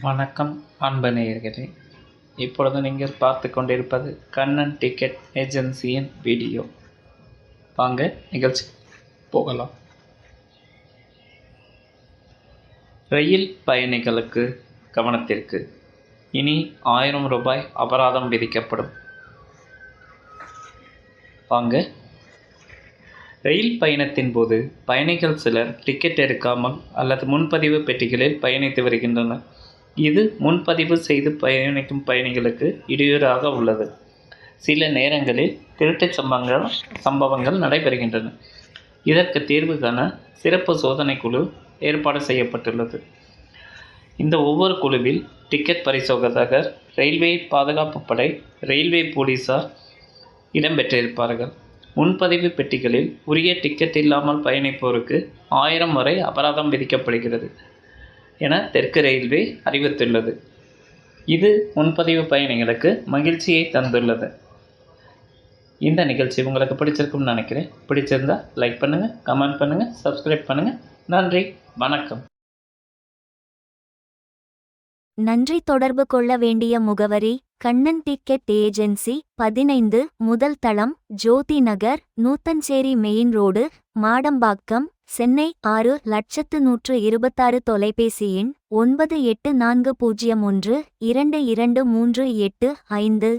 வணக்கம் அன்பு நேயர்களே. இப்பொழுது நீங்கள் பார்த்து கொண்டிருப்பது கண்ணன் டிக்கெட் ஏஜென்சியின் வீடியோ. வாங்க நிகழ்ச்சி போகலாம். ரயில் பயணிகளுக்கு கவனத்திற்கு. இனி ஆயிரம் ரூபாய் அபராதம் விதிக்கப்படும். வாங்க. ரயில் பயணத்தின் போது பயணிகள் சிலர் டிக்கெட் எடுக்காமல் அல்லது முன்பதிவு பெட்டிகளில் பயணித்து வருகின்றனர். இது முன்பதிவு செய்து பயணிக்கும் பயணிகளுக்கு இடையூறாக உள்ளது. சில நேரங்களில் திருட்டுச் சம்பவங்கள் சம்பவங்கள் நடைபெறுகின்றன. இதற்கு தீர்வு காண சிறப்பு சோதனை குழு ஏற்பாடு செய்யப்பட்டுள்ளது. இந்த ஒவ்வொரு குழுவில் டிக்கெட் பரிசோதகர் ரயில்வே பாதுகாப்பு படை ரயில்வே போலீசார் இடம்பெற்றிருப்பார்கள். முன்பதிவு பெட்டிகளில் உரிய டிக்கெட் இல்லாமல் பயணிப்போருக்கு ஆயிரம் வரை அபராதம் விதிக்கப்படுகிறது. என தெற்கு ரயில்வே அறிவித்துள்ளது. இது முன்பதிவு பயணிகளுக்கு மகிழ்ச்சியை தந்துள்ளது. இந்த நிகழ்ச்சி உங்களுக்கு பிடிச்சிருக்கும்னு நினைக்கிறேன். பிடிச்சிருந்தா லைக் பண்ணுங்கள் கமெண்ட் பண்ணுங்கள் சப்ஸ்கிரைப் பண்ணுங்கள் நன்றி வணக்கம். நன்றி தொடர்பு கொள்ள வேண்டிய முகவரி கண்ணன் டிக்கெட் ஏஜென்சி பதினைந்து முதல் தளம் ஜோதி நகர் நூத்தஞ்சேரி மெயின் ரோடு மாடம்பாக்கம் சென்னை ஆறு லட்சத்து நூற்று இருபத்தாறு தொலைபேசி எண் ஒன்பது எட்டு நான்கு பூஜ்ஜியம் ஒன்று இரண்டு இரண்டு மூன்று எட்டு ஐந்து.